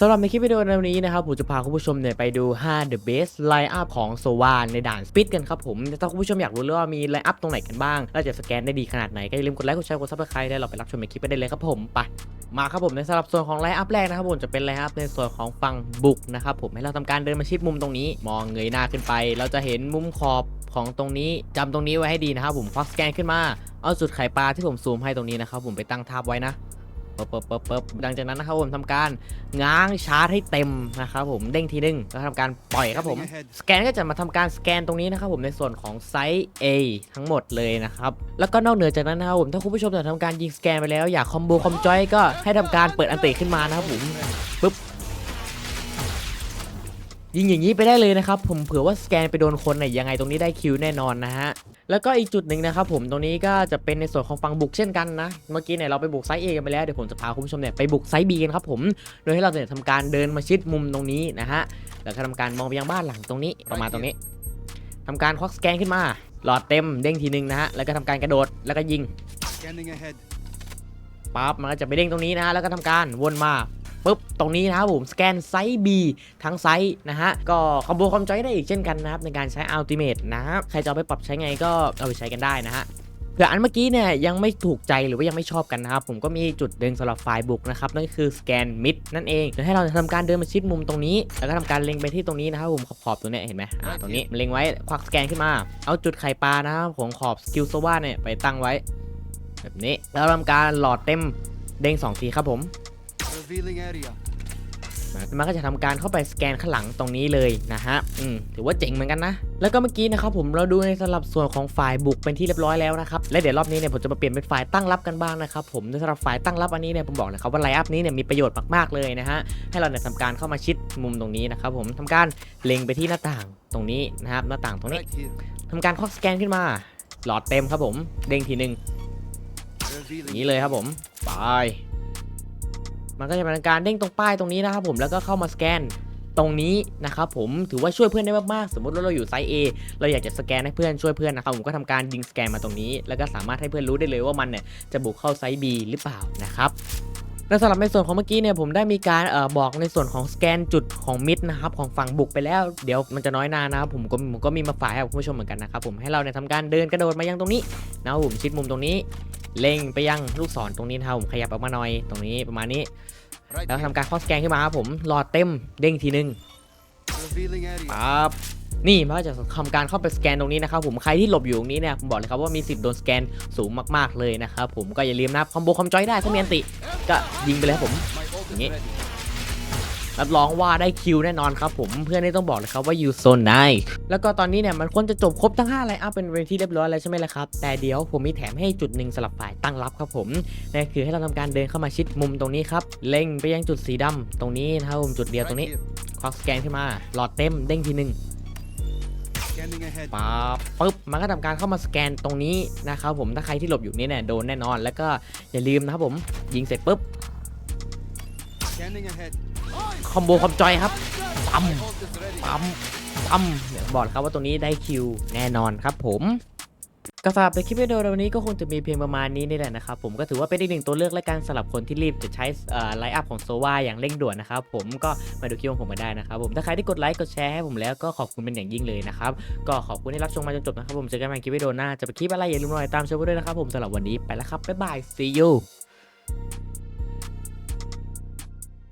สำหรับในคลิปวิดีโอในวันนี้นะครับผมจะพาคุณผู้ชมเนี่ยไปดู5 The Best Line Up ของ s o v a ในด่าน Speed กันครับผมถ้าคุณผู้ชมอยากรู้เลยว่ามี Line Up ตรงไหนกันบ้าง และจะสแกนได้ดีขนาดไหน ก็อย่าลืมกดไลค์กดแชร์กด Subscribe ได้เราไปรับชมในคลิปกันได้เลยครับผมไปมาครับผมในสำหรับส่วนของ Line Up แรกนะครับผมจะเป็น Line Up ในส่วนของฝั่งบุกนะครับผมให้เราทำการเดินมาชิดมุมตรงนี้ มองเงยหน้าขึ้นไป เราจะเห็นมุมขอบของตรงนี้จำตรงนี้ไว้ให้ดีนะครับผมควักสแกนขึ้นมาเอาจุดไข่ปลาที่ผมซูมให้ตรงนี้นะครับผมไปตั้งทับไว้นะ ปึ๊บปึ๊บปึ๊บปึ๊บหลังจากนั้นนะครับผมทำการง้างชาร์จให้เต็มนะครับผมเด้งทีนึงแล้วทำการปล่อยครับผม สแกนก็จะมาทำการสแกนตรงนี้นะครับผมในส่วนของไซส์ A ทั้งหมดเลยนะครับแล้วก็นอกเหนือจากนั้นนะครับผมถ้าคุณผู้ชมอยากทำการยิงสแกนไปแล้วอยากคอมโบคอมจอยก็ให้ทำการเปิดอันติขึ้นมานะครับผมปึ๊บ ยิงอย่างนี้ไปได้เลยนะครับผมเผื่อว่าสแกนไปโดนคนเนี่ยยังไงตรงนี้ได้คิวแน่นอนนะฮะแล้วก็อีกจุดหนึ่งนะครับผมตรงนี้ก็จะเป็นในส่วนของฝั่งบุกเช่นกันนะ เมื่อกี้เนี่ยเราไปบุกไซส์ A กันไปแล้วเดี๋ยวผมจะพาคุณผู้ชมเนี่ยไปบุกไซส์ B กันครับผมโดยให้เราเนี่ยทำการเดินมาชิดมุมตรงนี้นะฮะแล้วก็ทำการมองไปยังบ้านหลังตรงนี้ประมาณตรงนี้ทำการควักสแกนขึ้นมา หลอดเต็มเด้งทีนึงนะฮะแล้วก็ทำการกระโดดแล้วก็ยิงปั๊บมันก็จะไปเด้งตรงนี้นะฮะแล้วก็ทำการวนมา ปุ๊บตรงนี้นะครับผมสแกนไซส์ B ทั้งไซส์นะฮะก็คอมโบคอมจอยได้อีกเช่นกันนะครับในการใช้อัลติเมทนะครับใครจะเอาไปปรับใช้ไงก็เอาไปใช้กันได้นะฮะเผื่ออันเมื่อกี้เนี่ยยังไม่ถูกใจหรือว่ายังไม่ชอบกันนะครับ ผมก็มีจุดดึงสำหรับไฟล์บุกนะครับนั่นก็คือสแกนมิดนั่นเองเดี๋ยวให้เราทำการเดินมาชิดมุมตรงนี้ แล้วก็ทำการเล็งไปที่ตรงนี้นะครับผมขอบขอบๆตรงเนี้ยเห็นไหมอ่าตรงนี้เล็งไว้ควักสแกนขึ้นมา เอาจุดไข่ปลานะครับของขอบสกิลโซวาเนี่ยไปตั้งไว้ แบบนี้แล้วทำการหลอดเต็มเด้งสองทีครับผม Revealing area. มันก็จะทำการเข้าไปสแกนข้างหลังตรงนี้เลยนะฮะ อืมถือว่าเจ๋งเหมือนกันนะ แล้วก็เมื่อกี้นะครับผมเราดูในสำหรับส่วนของฝ่ายบุกเป็นที่เรียบร้อยแล้วนะครับ และเดี๋ยวรอบนี้เนี่ยผมจะมาเปลี่ยนเป็นฝ่ายตั้งรับกันบ้างนะครับผมในสำหรับฝ่ายตั้งรับอันนี้เนี่ยผมบอกเลยครับว่าไลน์อัพนี้เนี่ยมีประโยชน์มากๆเลยนะฮะ ให้เราเนี่ยทำการเข้ามาชิดมุมตรงนี้นะครับผมทำการเล็งไปที่หน้าต่างตรงนี้นะครับหน้าต่างตรงนี้ Right here. ทำการควักสแกนขึ้นมา หลอดเต็มครับผม เด้งทีหนึ่งอย่าง Revealing. นี้เลยครับผม ไป มันก็จะเป็นการเด้งตรงป้ายตรงนี้นะครับผมแล้วก็เข้ามาสแกนตรงนี้นะครับผมถือว่าช่วยเพื่อนได้มากๆ สมมติว่าเราอยู่ไซส์ A เราอยากจะสแกนให้เพื่อนช่วยเพื่อนนะครับผมก็ทำการยิงสแกนมาตรงนี้ แล้วก็สามารถให้เพื่อนรู้ได้เลยว่ามันเนี่ยจะบุกเข้าไซส์ B หรือเปล่านะครับและสำหรับในส่วนของเมื่อกี้เนี่ยผมได้มีการเอ่อบอกในส่วนของสแกนจุดของมิดนะครับของฝั่งบุกไปแล้วเดี๋ยวมันจะน้อยนานะครับผมก็ผมก็มีมาฝ่ายให้คุณผู้ชมเหมือนกันนะครับผมให้เราเนี่ยทำการเดินกระโดดมายังตรงนี้นะครับผมชิดมุมตรงนี้ เล็งไปยังลูกศรตรงนี้นะครับผมขยับออกมาหน่อยตรงนี้ประมาณนี้ Right แล้ว here. ทำการเข้าสแกนขึ้นมาครับผมหลอดเต็มเด้งทีนึง Revealing area. ปั๊บนี่มันก็จะทำการเข้าไปสแกนตรงนี้นะครับผมใครที่หลบอยู่ตรงนี้เนี่ยผมบอกเลยครับว่ามีสิทธิ์โดนสแกนสูงมากๆเลยนะครับผมก็อย่าลืมนะคอมโบคอมจอยได้ถ้ามีอันติก็ยิงไปเลยครับผม My ult is Nhẹ. ready. รับรองว่าได้คิวแน่นอนครับผมเพื่อนนี่ต้องบอกเลยครับว่าอยู่โซนไหนแล้วก็ตอนนี้เนี่ยมันควรจะจบครบทั้ง5ไลน์อัพเป็นเวทีเรียบร้อยแล้วใช่ไหมล่ะครับแต่เดี๋ยวผมมีแถมให้จุดหนึ่งสำหรับฝ่ายตั้งรับครับผมนั่นคือให้เราทำการเดินเข้ามาชิดมุมตรงนี้ครับเล็งไปยังจุดสีดำตรงนี้นะครับผมจุดเดียวตรงนี้ควักสแกนขึ้นมาหลอดเต็มเด้งทีหนึ่งปั๊บปึ๊บมันก็ทำการเข้ามาสแกนตรงนี้นะครับผมถ้าใครที่หลบอยู่นี่เนี่ยโดนแน่นอน แล้วก็อย่าลืมนะครับผมยิงเสร็จปุ๊บ คอมโบคอมจอยครับปั๊มปั๊มปั๊มเนี่ยบอกเลยครับว่าตรงนี้ได้คิวแน่นอนครับผมก็สำหรับในคลิปวิดีโอวันนี้ก็คงจะมีเพียงประมาณนี้นี่แหละนะครับผมก็ถือว่าเป็นอีกหนึ่งตัวเลือกและการสำหรับคนที่รีบจะใช้ไลฟ์อัพของโซวาอย่างเร่งด่วนนะครับผมก็มาดูคลิปของผมมาได้นะครับผมถ้าใครที่กดไลค์กดแชร์ให้ผมแล้วก็ขอบคุณเป็นอย่างยิ่งเลยนะครับก็ขอบคุณที่รับชมมาจนจบนะครับผมเจอกันใหม่คลิปวิดีโอหน้าจะเป็นคลิปอะไรอย่าลืมรอติดตามชมด้วยนะครับผมสำหรับวันนี้ไปแล้วครับบ๊ายบาย see you